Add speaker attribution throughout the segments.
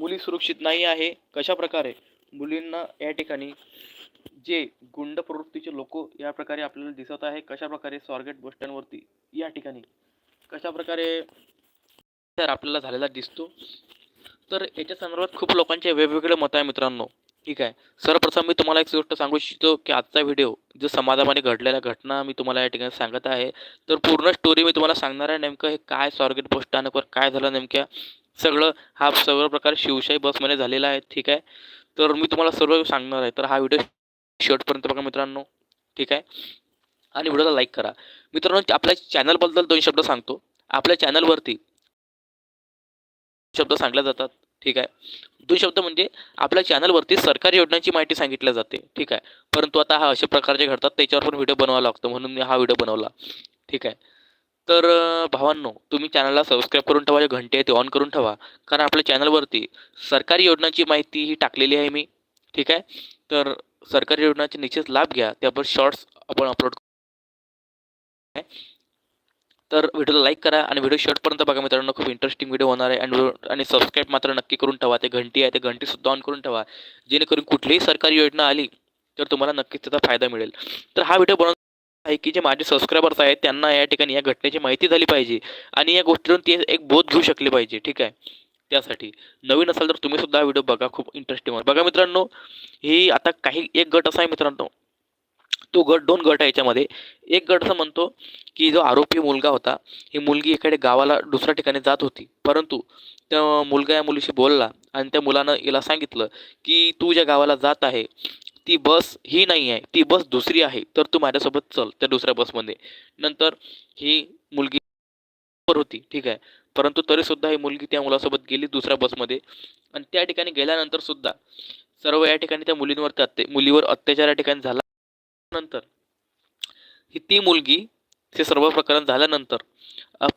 Speaker 1: मुली सुरक्षित नाही आहे कशा प्रकारे मुलींना या ठिकाणी जे गुंड प्रवृत्तीचे लोक या प्रकारे आपल्याला दिसत आहे कशा प्रकारे स्वारगेट बस स्टँडवरती या ठिकाणी कशा प्रकारे तर आपल्याला झालेला दिसतो? तर याच्या संदर्भात खूप लोकांचे वेगवेगळे मत आहे मित्रांनो. ठीक आहे. सर्वप्रथम मी तुम्हाला एक गोष्ट सांगू इच्छितो की आजचा व्हिडिओ जो समाजामध्ये घडलेल्या घटना मी तुम्हाला या ठिकाणी सांगत आहे तर पूर्ण स्टोरी मी तुम्हाला सांगणार आहे नेमकं हे काय स्वारगेट बस स्टँडवर काय झालं नेमक्या? सगळं हा सर्व प्रकार शिवशाही बसमध्ये झालेला आहे ठीक आहे? तर मी तुम्हाला सर्व सांगणार आहे. तर हा व्हिडिओ शेवटपर्यंत बघा मित्रांनो ठीक आहे? आणि व्हिडिओला लाईक करा. मित्रांनो आपल्या चॅनलबद्दल दोन शब्द सांगतो. आपल्या चॅनलवरती शब्द सांगल्या जातात ठीक आहे? दोन शब्द म्हणजे आपल्या चॅनलवरती सरकारी योजनांची माहिती सांगितली जाते ठीक आहे? परंतु आता हा अशा प्रकारचे घडतात त्याच्यावर पण व्हिडिओ बनवावा लागतो म्हणून मी हा व्हिडिओ बनवला ठीक आहे? तर भावांनो तुम्ही चॅनलला सबस्क्राईब करून ठेवा जे घंटे आहे ते ऑन करून ठेवा. कारण आपल्या चॅनलवरती सरकारी योजनांची माहिती ही टाकलेली आहे मी. ठीक आहे? तर सरकारी योजनांचे निश्चित लाभ घ्या. त्यावर शॉर्ट्स आपण अपलोड तर व्हिडिओला लाईक करा आणि व्हिडिओ शॉर्टपर्यंत बघा मित्रांनो खूप इंटरेस्टिंग व्हिडिओ होणार आहे. आणि आणि सबस्क्राईब मात्र नक्की करून ठेवा. ते घंटी आहे ते घंटीसुद्धा ऑन करून ठेवा. जेणेकरून कुठलीही सरकारी योजना आली तर तुम्हाला नक्कीच त्याचा फायदा मिळेल. तर हा व्हिडिओ बनवून आहे की जे माझे सबस्क्रायबर्स आहेत त्यांना या ठिकाणी या घटनेची माहिती झाली पाहिजे आणि या गोष्टीतून ते एक बोध घेऊ शकले पाहिजे ठीक आहे? त्यासाठी. नवीन असाल तर तुम्ही सुद्धा हा व्हिडिओ बघा खूप इंटरेस्टिंग बघा मित्रांनो ही आता काही एक गट असा आहे मित्रांनो तो गट दोन गट आहे याच्यामध्ये. एक गट असं म्हणतो की जो आरोपी मुलगा होता ही मुलगी एखाद्या गावाला दुसऱ्या ठिकाणी जात होती. परंतु त्या मुलगा या मुलीशी बोलला आणि त्या मुलानं याला सांगितलं की तू ज्या गावाला जात आहे ती बस ही नाही आहे ती बस दुसरी आहे तर तू माझ्यासोबत चल त्या दुसऱ्या बसमध्ये. नंतर ही मुलगी होती ठीक आहे. परंतु तरीसुद्धा ही मुलगी त्या मुलासोबत गेली दुसऱ्या बसमध्ये. आणि त्या ठिकाणी गेल्यानंतर सुद्धा सर्व या ठिकाणी त्या मुलींवर अत्या मुलीवर अत्याचार या ठिकाणी झाला. नंतर ही ती मुलगी हे सर्व प्रकरण झाल्यानंतर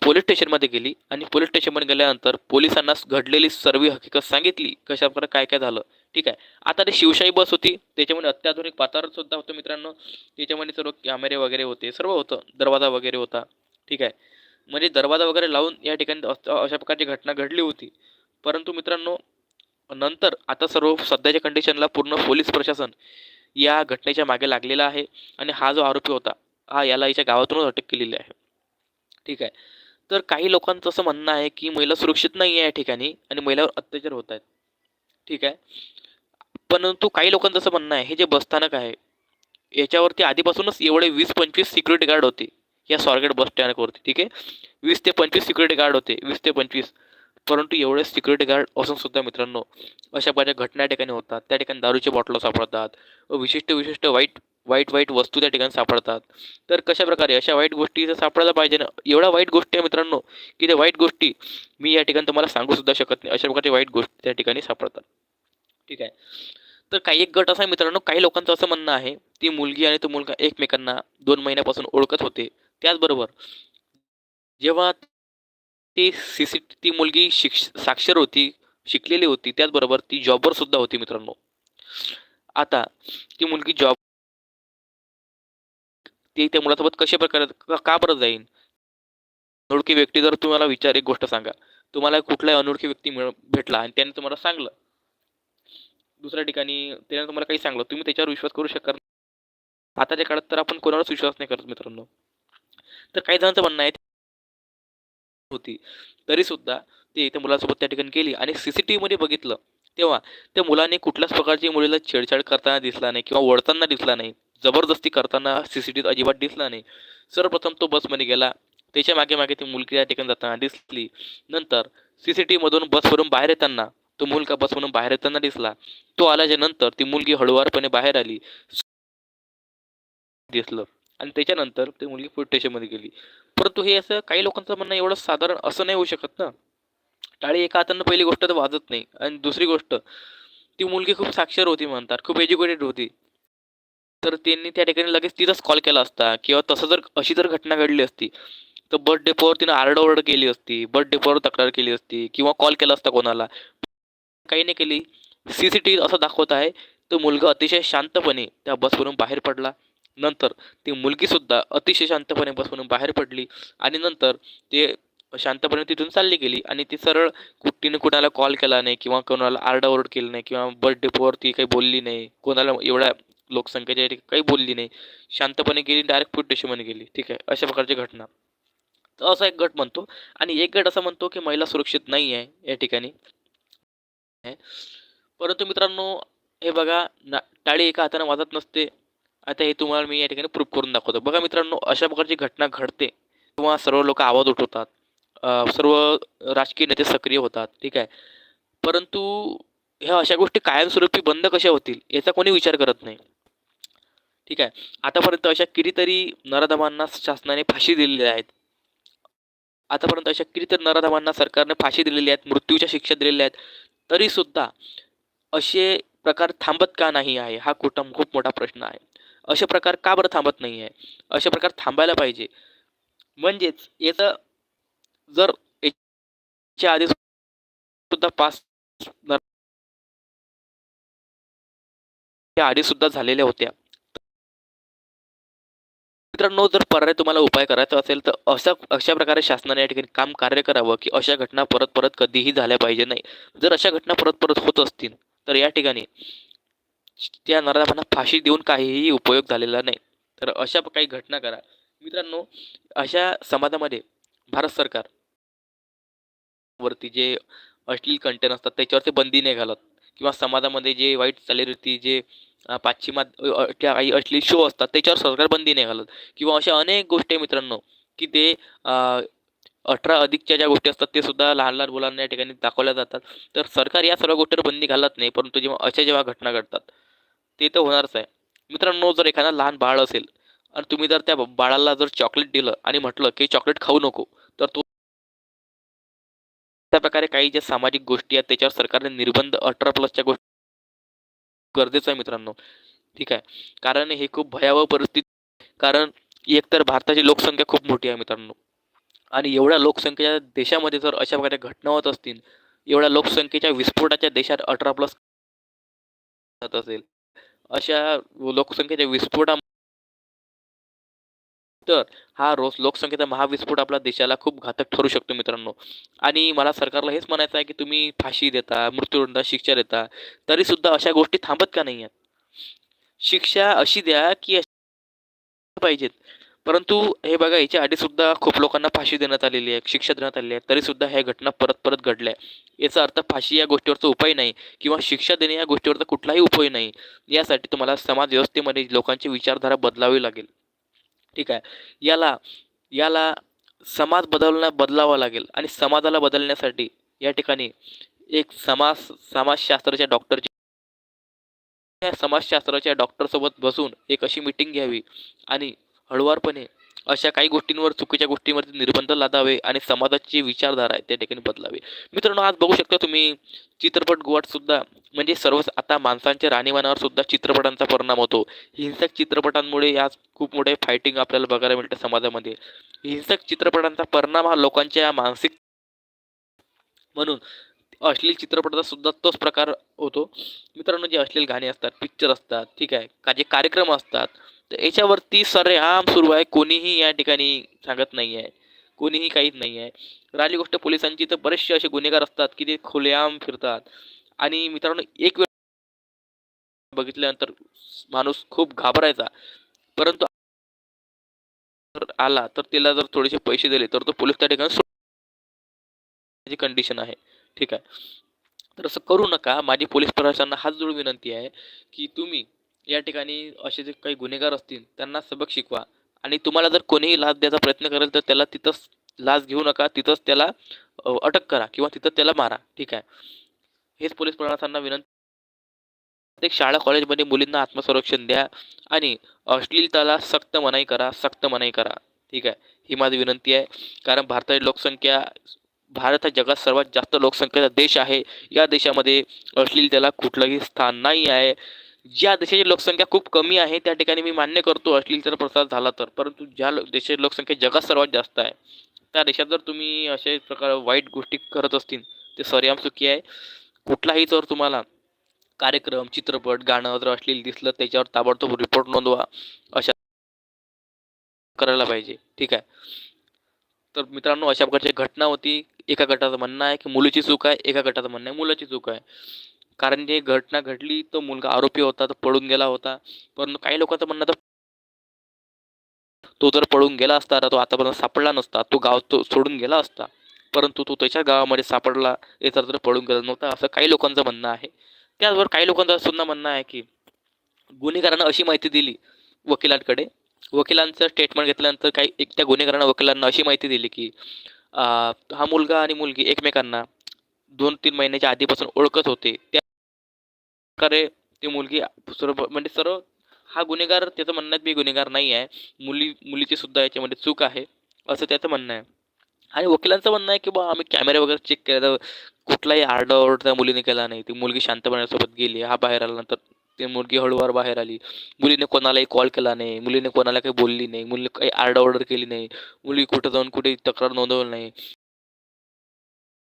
Speaker 1: पोलीस स्टेशनमध्ये गेली. आणि पोलीस स्टेशनमध्ये गेल्यानंतर पोलिसांना घडलेली सर्व हकीकत सांगितली. कशाप्रकारे काय काय झालं ठीक आहे. आता ते शिवशाही बस होती. त्याच्यामध्ये अत्याधुनिक वातावरण सुद्धा होतं मित्रांनो. त्याच्यामध्ये सर्व कॅमेरे वगैरे होते. सर्व होतं. दरवाजा वगैरे होता. ठीक आहे. म्हणजे दरवाजा वगैरे लावून या ठिकाणी अशा प्रकारची घटना घडली होती. परंतु मित्रांनो नंतर आता सर्व सध्याच्या कंडिशनला पूर्ण पोलीस प्रशासन या घटनेच्या मागे लागलेला आहे. आणि हा जो आरोपी होता हा याला याच्या गावातूनच अटक केलेली आहे. ठीक आहे. तर काही लोकांचं असं म्हणणं आहे की महिला सुरक्षित नाही आहे या ठिकाणी आणि महिलावर अत्याचार होत आहेत. ठीक आहे. परंतु काही लोकांचं असं म्हणणं आहे हे जे बसस्थानक आहे याच्यावरती आधीपासूनच एवढे वीस पंचवीस सिक्युरिटी गार्ड होते. या स्वारगेट बस स्टँडवरती ठीक आहे. वीस ते पंचवीस सिक्युरिटी गार्ड होते वीस ते पंचवीस. परंतु एवढे सिक्युरिटी गार्ड असून सुद्धा मित्रांनो अशा बऱ्याच घटना या ठिकाणी होतात. त्या ठिकाणी दारूचे बॉटलं सापडतात. व विशिष्ट विशिष्ट वाईट वाईट वाईट वस्तू त्या ठिकाणी सापडतात. तर कशा प्रकारे अशा वाईट गोष्टी जर सापडायला पाहिजे ना एवढ्या वाईट गोष्टी आहे मित्रांनो की त्या वाईट गोष्टी मी या ठिकाणी तुम्हाला सांगू सुद्धा शकत नाही. अशा प्रकारच्या वाईट गोष्टी त्या ठिकाणी सापडतात. ठीक आहे? तर काही एक गट असा आहे मित्रांनो काही लोकांचं असं म्हणणं आहे ती मुलगी आणि तो मुलगा एकमेकांना दोन महिन्यापासून ओळखत होते. त्याचबरोबर जेव्हा ती सी सी ती मुलगी शिक्ष साक्षर होती शिकलेली होती त्याचबरोबर ती जॉबवर सुद्धा होती मित्रांनो. आता ती मुलगी जॉब ती त्या मुलासोबत कशा प्रकारे का- का बरं जाईन? अनोळखी व्यक्ती जर तुम्हाला विचार एक गोष्ट सांगा. तुम्हाला कुठलाही अनोळखी व्यक्ती मिळ भेटला आणि त्याने तुम्हाला सांगलं. दुसऱ्या ठिकाणी त्याने तुम्हाला काही सांगलं तुम्ही त्याच्यावर विश्वास करू शकत आताच्या काळात तर आपण कोणावरच विश्वास नाही करत मित्रांनो. तर काही जणांचं म्हणणं आहे होती. तरी सुद्धा ते त्या मुलासोबत त्या ठिकाणी गेली आणि सी सी टी व्हीमध्ये बघितलं. तेव्हा त्या मुलाने कुठल्याच प्रकारची मुलीला छेडछाड करताना दिसला नाही किंवा ओढताना दिसला नाही. जबरदस्ती करताना सी सी टीत अजिबात दिसला नाही. सर्वप्रथम तो बसमध्ये गेला. त्याच्यामागे मागे ती मुलगी या ठिकाणी जाताना दिसली. नंतर सी सी टीमधून बसवरून बाहेर येताना तो मुलगा बसवरून बाहेर येताना दिसला. तो आल्याच्यानंतर ती मुलगी हळुवारपणे बाहेर आली. दिसलं. आणि त्याच्यानंतर ती मुलगी पोलीस स्टेशनमध्ये गेली. परंतु हे असं काही लोकांचं म्हणणं एवढं साधारण असं नाही होऊ शकत ना. टाळी एका हातानं पहिली गोष्ट तर वाजत नाही. आणि दुसरी गोष्ट ती मुलगी खूप साक्षर होती म्हणतात. खूप एज्युकेटेड होती. तर त्यांनी त्या ठिकाणी लगेच तिथंच कॉल केला असता. किंवा तसं जर अशी जर घटना घडली असती तर बर्थ डेपोवर तिनं आरडाओरड केली असती बर्थ डेपोवर तक्रार केली असती किंवा कॉल केला असता कोणाला. काही नाही केली. सी सी टी असं दाखवत आहे तो मुलगा अतिशय शांतपणे त्या बसवरून बाहेर पडला. नंतर ती मुलगीसुद्धा अतिशय शांतपणे बसवरून बाहेर पडली. आणि नंतर ते शांतपणे तिथून चालली गेली. आणि ती सरळ कुठीने कुणाला कॉल केला नाही किंवा कोणाला आरडाओरड केली नाही किंवा बर्थडे ती काही बोलली नाही कोणाला एवढ्या लोकसंख्येच्या ठिकाणी काही बोलली नाही. शांतपणे गेली डायरेक्ट फूट स्टेशनमध्ये गेली. ठीक आहे? अशा प्रकारची घटना. तर असा एक गट म्हणतो. आणि एक गट असा म्हणतो की महिला सुरक्षित नाही आहे या ठिकाणी. परंतु मित्रांनो हे बघा ना टाळी एका हाताने वाजत नसते. आता हे तुम्हाला मी या ठिकाणी प्रूफ करून दाखवतो. बघा मित्रांनो अशा प्रकारची घटना घडते. किंवा सर्व लोक आवाज उठवतात. सर्व राजकीय नेते सक्रिय होतात. ठीक आहे? परंतु ह्या अशा गोष्टी कायमस्वरूपी बंद कशा होतील याचा कोणी विचार करत नाही. ठीक आहे. आतापर्यंत अशा कितीतरी नराधमांना शासनाने फाशी दिलेल्या आहेत. आतापर्यंत अशा कितीतरी नराधमांना सरकारने फाशी दिलेली आहेत मृत्यूच्या शिक्षा दिलेल्या आहेत तरीसुद्धा असे प्रकार थांबत का नाही आहे? हा कुटुंब खूप मोठा प्रश्न आहे. असे प्रकार का बरं थांबत नाही आहे? असे प्रकार थांबायला पाहिजे. म्हणजेच याचं जर याच्या आधी सुद्धा पाच आधी सुद्धा झालेल्या होत्या. मित्रांनो जर पर्याय तुम्हाला उपाय करायचा असेल तर अशा अशा प्रकारे शासनाने या ठिकाणी काम कार्य करावं की अशा घटना परत परत कधीही झाल्या पाहिजे नाही. जर अशा घटना परत परत होत असतील तर या ठिकाणी त्या नराधमांना फाशी देऊन काहीही उपयोग झालेला नाही. तर अशा काही घटना करा. मित्रांनो अशा समाजामध्ये भारत सरकार वरती जे अश्लील कंटेंट असतात त्याच्यावरती बंदी नाही घालत किंवा समाजामध्ये जे वाईट चालीरीती जे पाश्चिमात त्या काही अश्लील शो असतात त्याच्यावर सरकार बंदी नाही घालत. किंवा अशा अनेक गोष्टी आहे मित्रांनो की ते अठरा अधिकच्या ज्या गोष्टी असतात ते सुद्धा लहान लहान मुलांना या ठिकाणी दाखवल्या जातात. तर सरकार या सर्व गोष्टीवर बंदी घालत नाही परंतु जेव्हा अशा जेव्हा घटना घडतात ते तर होणारच आहे. मित्रांनो जर एखादा लहान बाळ असेल आणि तुम्ही जर त्या बाळाला जर चॉकलेट दिलं आणि म्हटलं की चॉकलेट खाऊ नको तर तो त्या प्रकारे काही ज्या सामाजिक गोष्टी आहेत त्याच्यावर सरकारने निर्बंध अठरा प्लसच्या गोष्टी गरजेचं आहे मित्रांनो. ठीक आहे? कारण हे खूप भयावह परिस्थिती कारण एकतर भारताची लोकसंख्या खूप मोठी आहे मित्रांनो. आणि एवढ्या लोकसंख्येच्या देशामध्ये जर अशा प्रकारे घटना होत असतील एवढ्या लोकसंख्येच्या विस्फोटाच्या देशात अठरा प्लस असेल अशा लोकसंख्येच्या विस्फोटा तर हा रोज लोकसंख्येचा महाविस्फोट आपल्या देशाला खूप घातक ठरू शकतो मित्रांनो. आणि मला सरकारला हेच म्हणायचं आहे की तुम्ही फाशी देता मृत्यूदंड शिक्षा देता तरी सुद्धा अशा गोष्टी थांबत का नाही आहेत शिक्षा अशी द्या की पाहिजेत. परंतु हे बघा याच्या आधी सुद्धा खूप लोकांना फाशी देण्यात आलेली आहे शिक्षा देण्यात आलेली आहे तरी सुद्धा ह्या घटना परत परत घडल्या याचा अर्थ फाशी या गोष्टीवरचा उपाय नाही किंवा शिक्षा देणे या गोष्टीवरचा कुठलाही उपाय नाही. यासाठी तुम्हाला समाज व्यवस्थेमध्ये लोकांची विचारधारा बदलावी लागेल. ठीक आहे. याला याला समाज बदलण्या बदलावा लागेल. आणि समाजाला बदलण्यासाठी या ठिकाणी एक समाज समाजशास्त्राच्या डॉक्टरची समाजशास्त्राच्या डॉक्टरसोबत बसून एक अशी मिटिंग घ्यावी आणि हळुवारपणे अशा काही गोष्टींवर चुकीच्या गोष्टींवरती निर्बंध लादावे आणि समाजाची विचारधारा आहे त्या ठिकाणी बदलावे. मित्रांनो आज बघू शकता तुम्ही चित्रपट सुद्धा म्हणजे सर्व आता माणसांच्या राहणीमानावर सुद्धा चित्रपटांचा परिणाम होतो. हिंसक चित्रपटांमुळे आज खूप मोठे फायटिंग आपल्याला बघायला मिळते समाजामध्ये. हिंसक चित्रपटांचा परिणाम हा लोकांच्या मानसिक म्हणून अश्लील चित्रपटाचा सुद्धा तोच प्रकार होतो. मित्रांनो जे अश्लील गाणी असतात पिक्चर असतात ठीक आहे का जे कार्यक्रम असतात तर याच्यावरती सरेआम सुरू आहे. कोणीही या ठिकाणी सांगत नाही आहे कोणीही काहीच नाही आहे राहिली गोष्ट पोलिसांची तर बरेचसे असे गुन्हेगार असतात की ते खुलेआम फिरतात. आणि मित्रांनो एक वेळ बघितल्यानंतर माणूस खूप घाबरायचा. परंतु जर आला तर त्याला जर थोडेसे पैसे दिले तर तो पोलीस त्या ठिकाणी कंडिशन आहे. ठीक आहे. तर असं करू नका. माझी पोलीस प्रशासनाला हात जोडून विनंती आहे की तुम्ही या ठिकाणी असे जे काही गुन्हेगार असतील त्यांना सबक शिकवा. आणि तुम्हाला जर कोणीही लाच द्यायचा प्रयत्न करेल तर त्याला तिथंच लाच घेऊ नका. तिथंच त्याला अटक करा किंवा तिथं त्याला मारा. ठीक आहे? हेच पोलीस प्रशासनाला विनंती प्रत्येक शाळा कॉलेजमध्ये मुलींना आत्मसंरक्षण द्या आणि अश्लीलताला सक्त मनाई करा सक्त मनाई करा. ठीक आहे? ही माझी विनंती आहे. कारण भारताची लोकसंख्या भारत हा जगात सर्वात जास्त लोकसंख्येचा देश आहे. या देशामध्ये अश्लीलतेला कुठलंही स्थान नाही आहे. ज्या देशाची लोकसंख्या खूप कमी आहे त्या ठिकाणी मी मान्य करतो अश्लीलतेचा प्रसार झाला तर. परंतु ज्या देशाची लोकसंख्या जगात सर्वात जास्त आहे त्या देशात जर तुम्ही असे प्रकार वाईट गोष्टी करत असतील ते सरेआम चुकी आहे. कुठलाही जर तुम्हाला कार्यक्रम चित्रपट गाणं जर अश्लील दिसलं त्याच्यावर ताबडतोब रिपोर्ट नोंदवा. अशा करायला पाहिजे. ठीक आहे? तर मित्रांनो अशा प्रकारची घटना होती. एका गटाचं म्हणणं आहे की मुलीची चूक आहे एका गटाचं म्हणणं आहे मुलाची चूक आहे. कारण जे घटना घडली तो मुलगा आरोपी होता तो पळून गेला होता. परंतु काही लोकांचं म्हणणं तर तो जर पळून गेला असता तर तो आतापर्यंत सापडला नसता. तो गाव तो सोडून गेला असता. परंतु तो त्याच्या गावामध्ये सापडला याचा तर पळून गेला नव्हता असं काही लोकांचं म्हणणं आहे. त्याचबरोबर काही लोकांचं सुद्धा म्हणणं आहे की गुन्हेगारानं अशी माहिती दिली वकिलांकडे. वकिलांचं स्टेटमेंट घेतल्यानंतर काही एक त्या गुन्हेगारानं वकिलांना अशी माहिती दिली की हा मुलगा आणि मुलगी एकमेकांना दोन तीन महिन्याच्या आधीपासून ओळखत होते. त्या प्रकारे ती मुलगी सर्व म्हणजे सर्व हा गुन्हेगार त्याचं म्हणणं आहे मी गुन्हेगार नाही आहे. मुली मुलीची सुद्धा याच्यामध्ये चूक आहे असं त्याचं म्हणणं आहे. आणि वकिलांचं म्हणणं आहे की बा आम्ही कॅमेरे वगैरे चेक केलं कुठलाही आरडाओरड त्या मुलीने केला नाही. ती मुलगी शांतपणे सोबत गेली हा बाहेर आल्यानंतर ती मुलगी हळूवार बाहेर आली. मुलीने कोणालाही कॉल केला नाही मुलीने कोणाला काही बोलली नाही मुलीने काही आरडाओरड केली नाही मुली कुठं जाऊन कुठे तक्रार नोंदवली नाही.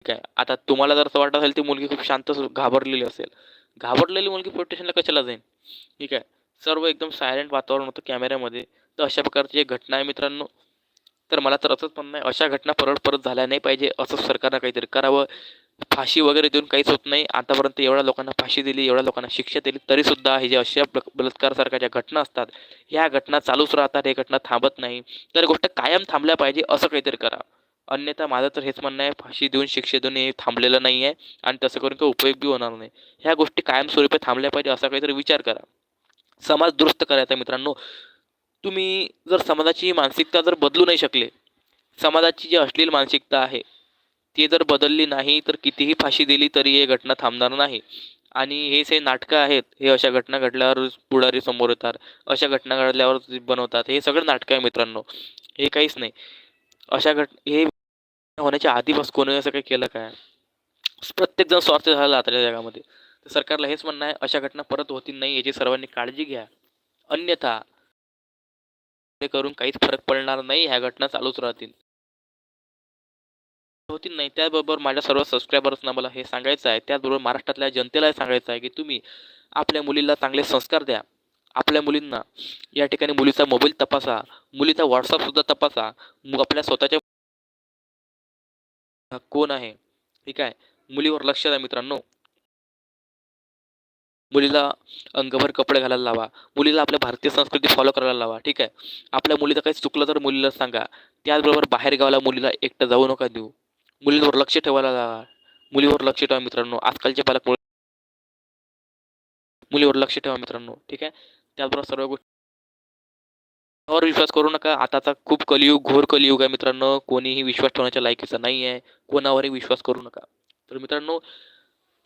Speaker 1: ठीक आहे. आता तुम्हाला जर असं वाटत असेल ती मुलगी खूप शांत घाबरलेली असेल. घाबरलेली मुलगी पोलीस स्टेशनला कशाला जाईल ठीक आहे. सर्व एकदम सायलेंट वातावरण होतं कॅमेऱ्यामध्ये तर अशा प्रकारची एक घटना आहे मित्रांनो. तर मला तर असंच म्हणणं आहे अशा घटना परत परत झाल्या नाही पाहिजे असं सरकारनं काहीतरी करावं. फाशी वगैरे देऊन काहीच होत नाही. आतापर्यंत एवढ्या लोकांना फाशी दिली एवढ्या लोकांना शिक्षा दिली तरीसुद्धा हे जे अशा बलात्कारसारख्या ज्या घटना असतात ह्या घटना चालूच राहतात हे घटना थांबत नाही. तर गोष्ट कायम थांबल्या पाहिजे असं काहीतरी करा. अन्यथा माझं तर हेच म्हणणं आहे फाशी देऊन शिक्षा देऊन हे थांबलेलं नाही आहे आणि तसं करून काही उपयोग बी होणार नाही. ह्या गोष्टी कायमस्वरूपी थांबल्या पाहिजे असा काहीतरी विचार करा. समाज दुरुस्त करायचा मित्रांनो. तुम्ही जर समाजाची मानसिकता जर बदलू नाही शकले समाजाची जी अश्लील मानसिकता आहे ती जर बदलली नाही तर कितीही फाशी दिली तरी हे घटना थांबणार नाही. आणि हेच हे नाटकं आहेत हे अशा घटना घडल्यावर पुढारी समोर येतात अशा घटना घडल्यावर ते बनवतात हे सगळं नाटकं आहे मित्रांनो. हे काहीच नाही. अशा घट हे होण्याच्या आधीपासून कोणी असं काही केलं काय? प्रत्येकजण स्वार्थ झाला आता जगामध्ये. तर सरकारला हेच म्हणणं आहे अशा घटना परत होतील नाही याची सर्वांनी काळजी घ्या. अन्यथा हे करून काहीच फरक पडणार नाही ह्या घटना चालूच राहतील. होतील नाही त्याचबरोबर माझ्या सर्व सबस्क्रायबर्सना मला हे सांगायचं आहे त्याचबरोबर महाराष्ट्रातल्या जनतेला सांगायचं आहे की तुम्ही आपल्या मुलीला चांगले संस्कार द्या. आपल्या मुलींना या ठिकाणी मुलीचा मोबाईल तपासा मुलीचा व्हॉट्सअपसुद्धा तपासा आपल्या स्वतःच्या हा कोण आहे? ठीक आहे. मुलीवर लक्ष द्या मित्रांनो. मुलीला अंगभर कपडे घालायला लावा. मुलीला आपल्या भारतीय संस्कृती फॉलो करायला लावा. ठीक आहे. आपल्या मुलीचं काही चुकलं तर मुलीला सांगा. त्याचबरोबर बाहेर गावाला मुलीला एकटं जाऊ नका देऊ. मुलींवर लक्ष ठेवायला लावा. मुलीवर लक्ष ठेवा मित्रांनो. आजकालचे पालक मुलीवर लक्ष ठेवा मित्रांनो. ठीक आहे. त्याचबरोबर सर्व गोष्टी वर विश्वास करू नका. आताचा खूप कलियुग घोर कलियुग आहे मित्रांनो. कोणीही विश्वास ठेवण्याच्या लायकीचा नाही आहे. कोणावरही विश्वास करू नका. तर मित्रांनो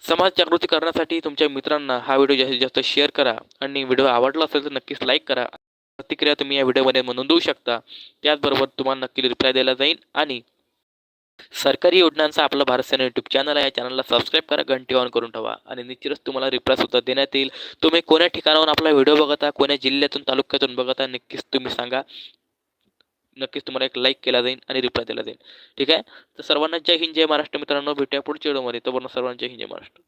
Speaker 1: समाज जागृती करण्यासाठी तुमच्या मित्रांना हा व्हिडिओ जास्तीत जास्त शेअर करा आणि व्हिडिओ आवडला असेल तर नक्कीच लाईक करा. प्रतिक्रिया तुम्ही या व्हिडिओमध्ये नोंदवू शकता. त्याचबरोबर तुम्हाला नक्की रिप्लाय दिला जाईल आणि सरकारी योजनांचा आपला भारत सेना यूट्यूब चॅनल आहे. चॅनलला सबस्क्राईब करा घंटी ऑन करून ठेवा. आणि निश्चितच तुम्हाला रिप्लाय सुद्धा देण्यात येईल. तुम्ही कोण्या ठिकाणाहून आपला व्हिडिओ बघता कोण्या जिल्ह्यातून तालुक्यातून बघता नक्कीच तुम्ही सांगा. नक्कीच तुम्हाला एक लाईक केला जाईल आणि रिप्लाय दिला जाईल. ठीक आहे? तर सर्वांना जय हिंद जय महाराष्ट्र मित्रांनो. भेटूया पुढच्या व्हिडिओमध्ये तोपर्यंत सर्वांना जय हिंद जय महाराष्ट्र.